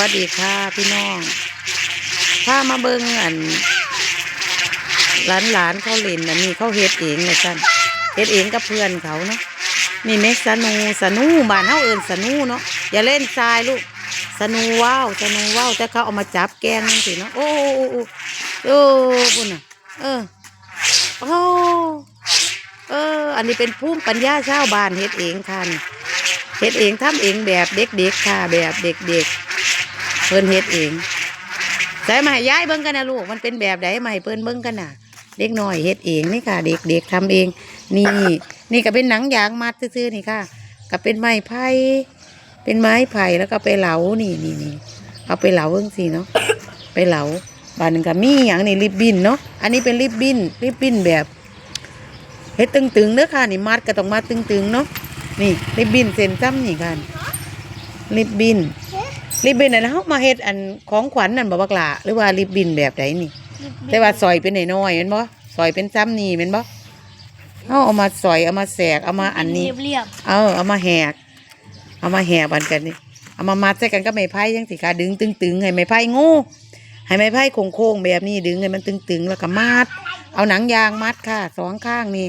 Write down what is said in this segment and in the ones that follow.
วัสดีค่ะพี่น้องพามาเบิ่งอันหลานหลานเขาเล่นอันนี้เขาเฮ็ดเองนะจันเฮ็ดเองกับเพื่อนเขาเนาะนี่เม็กสนูสนูบ้านเฮาเอิ้นสนูเนาะอย่าเล่นทรายลูกสนูว้าวสนูว้าวแต่เขาเอามาจับแกงจังซี่เนาะโอ้โอ้โอ้โอ้พุ่นน่ะเออโอ้เออ อันนี้เป็นภูมิปัญญาชาวบ้านเฮ็ดเองค่ะเฮ็ดเองทำเองแบบเด็กๆค่ะแบบเด็กๆ เพิ่นเฮ็ดเองใส่มาให้ยายเบิ่งกันนะลูกมันเป็นแบบใดมาให้เพิ่นเบิ่งกันน่ะ เด็กน้อยเฮ็ดเองนี่ค่ะ เด็กๆทำเอง นี่ นี่ก็เป็นหนังยางมัดซื่อๆนี่ค่ะก็เป็นไม้ไผ่เป็นไม้ไผ่แล้วก็ไปเหลานี่นี่นี่เอาไปเหลาเบิ่งสิเนาะไปเหลาบานหนึงก็มีหยังนี่ริบบิ้นเนาะอันนี้เป็นริบบิ้นริบบิ้นแบบเฮ็ดตึงๆเด้อค่ะนี่มัดก็ต้องมัดตึงๆเนาะนี่ริบบินเส้นจ้ำนี่กันริบบิน ริบบินอันเขามาเฮ็ดอันของขวัญนั่นบ่บักหละหรือว่าริบบินแบบไหนนี่ แต่ว่าซอยเป็นน้อยๆแม่นบ่ซอยเป็นจ้ำนี่แม่นบ่เขาเอามาซอยเอามาแสกเอามาอันนี้ เรียบเอาเอามาแหก เอามาแหกบันกันนี่เอามามัดใส่กันก็ไม้ไผ่ยังสิค่ะดึงตึงๆให้ไม้ไผ่งูให้ไม้ไผ่โค้งๆแบบนี้ดึงให้มันตึงๆแล้วก็มัด เอาหนังยางมัดค่ะสองข้างนี่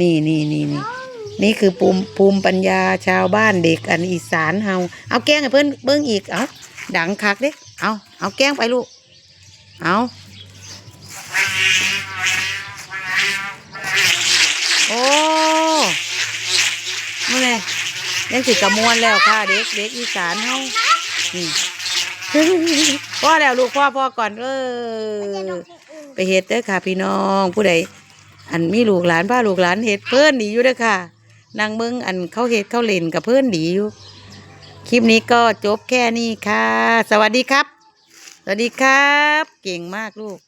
นี่นี่นี่นี่ นี่คือภูมิภูมิปัญญาชาวบ้านเด็กอันอีสานเฮาเอาแกงให้เพิ่นเบิ่งอีกเอาดังคักเด้เอาเอาแกงไปลูกเอาโอ้นี่เลยยังสิกระมวลแล้วค่ะ เด็กเด็กอีสานเฮานี่พ่อแล้วลูกพ่อพ่อก่อนเออไปเฮ็ดเด้อค่ะ พี่น้องผู้ใดอันมีลูกหลานพาลูกหลานเฮ็ดเพิ่นดีอยู่เด้อค่ะ นางมึงอันเขาเฮ็ดเขาเล่นกับเพื่อนดีอยู่คลิปนี้ก็จบแค่นี้ค่ะ สวัสดีครับ สวัสดีครับ เก่งมากลูก